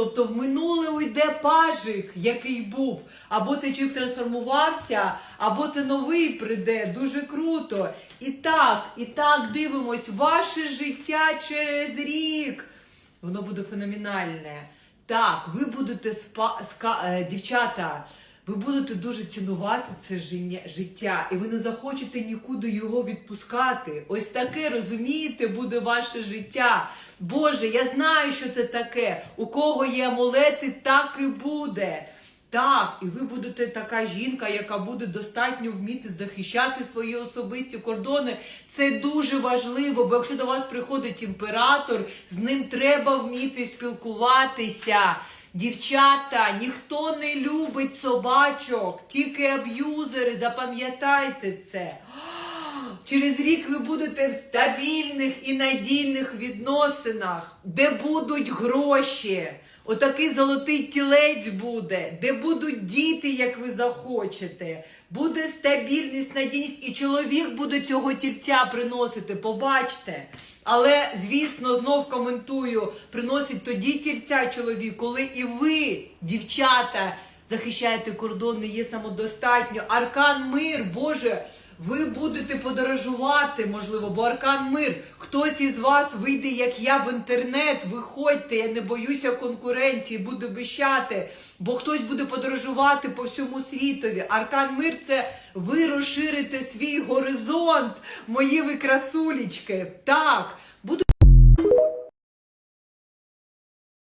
Тобто в минуле уйде пажик, який був. Або цей чоловік трансформувався, або це новий прийде. Дуже круто. І так, і так дивимось, ваше життя через рік. Воно буде феноменальне. Так, ви будете спа... ска... е, дівчата. Ви будете дуже цінувати це життя- і ви не захочете нікуди його відпускати. Ось таке, розумієте, буде ваше життя. Боже, я знаю, що це таке. У кого є амулети, так і буде. Так, і ви будете така жінка, яка буде достатньо вміти захищати свої особисті кордони. Це дуже важливо, бо якщо до вас приходить імператор, з ним треба вміти спілкуватися. Дівчата, ніхто не любить собачок, тільки аб'юзери, запам'ятайте це. Через рік ви будете в стабільних і надійних відносинах, де будуть гроші. Отакий золотий тілець буде, де будуть діти, як ви захочете. Буде стабільність, надійність, і чоловік буде цього тільця приносити, побачте. Але, звісно, знов коментую: приносить тоді тільця чоловік, коли і ви, дівчата, захищаєте кордони, є самодостатньо. Аркан мир, Боже. Ви будете подорожувати, можливо, бо аркан мир. Хтось із вас вийде, як я, в інтернет. Виходьте, я не боюся конкуренції, буду вищати, бо хтось буде подорожувати по всьому світові. Аркан мир це ви розширите свій горизонт, мої ви красулічки. Так, буду.